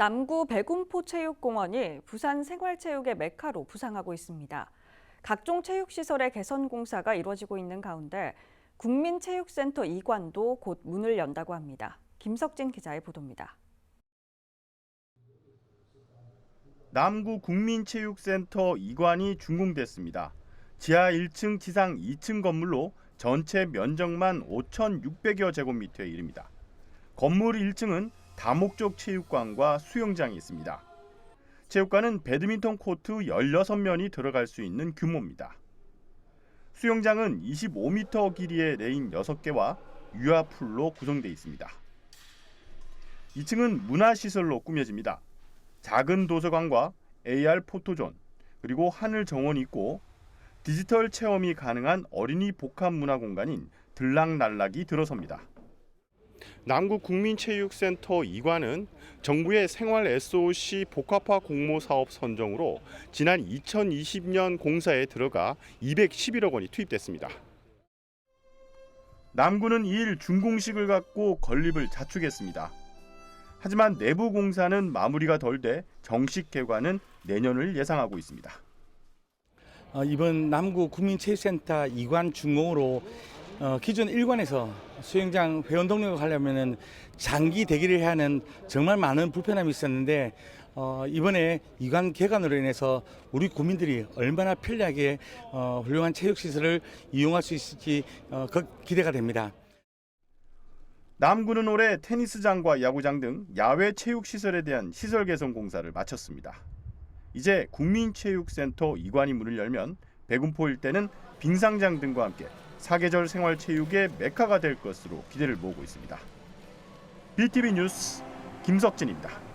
남구 백운포 체육공원이 부산 생활체육의 메카로 부상하고 있습니다. 각종 체육시설의 개선 공사가 이루어지고 있는 가운데 국민체육센터 이관도 곧 문을 연다고 합니다. 김석진 기자의 보도입니다. 남구 국민체육센터 이관이 준공됐습니다. 지하 1층, 지상 2층 건물로 전체 면적만 5,600여 제곱미터에 이릅니다. 건물 1층은 다목적 체육관과 수영장이 있습니다. 체육관은 배드민턴 코트 16면이 들어갈 수 있는 규모입니다. 수영장은 25m 길이의 레인 6개와 유아풀로 구성되어 있습니다. 2층은 문화시설로 꾸며집니다. 작은 도서관과 AR 포토존 그리고 하늘 정원이 있고 디지털 체험이 가능한 어린이 복합 문화 공간인 들락날락이 들어섭니다. 남구 국민체육센터 이관은 정부의 생활 SOC 복합화 공모 사업 선정으로 지난 2020년 공사에 들어가 211억 원이 투입됐습니다. 남구는 이일 준공식을 갖고 건립을 자축했습니다. 하지만 내부 공사는 마무리가 덜 돼 정식 개관은 내년을 예상하고 있습니다. 어, 이번 남구 국민체육센터 이관 준공으로 어, 기존 1관에서 수영장 회원 동력을 하려면은 장기 대기를 해야 하는 정말 많은 불편함이 있었는데 어, 이번에 이관 개관으로 인해서 우리 국민들이 얼마나 편리하게 어, 훌륭한 체육 시설을 이용할 수 있을지 어, 그 기대가 됩니다. 남구는 올해 테니스장과 야구장 등 야외 체육 시설에 대한 시설 개선 공사를 마쳤습니다. 이제 국민체육센터 이관이 문을 열면 백운포 일대는 빙상장 등과 함께 사계절 생활 체육의 메카가 될 것으로 기대를 모으고 있습니다. BTV 뉴스 김석진입니다.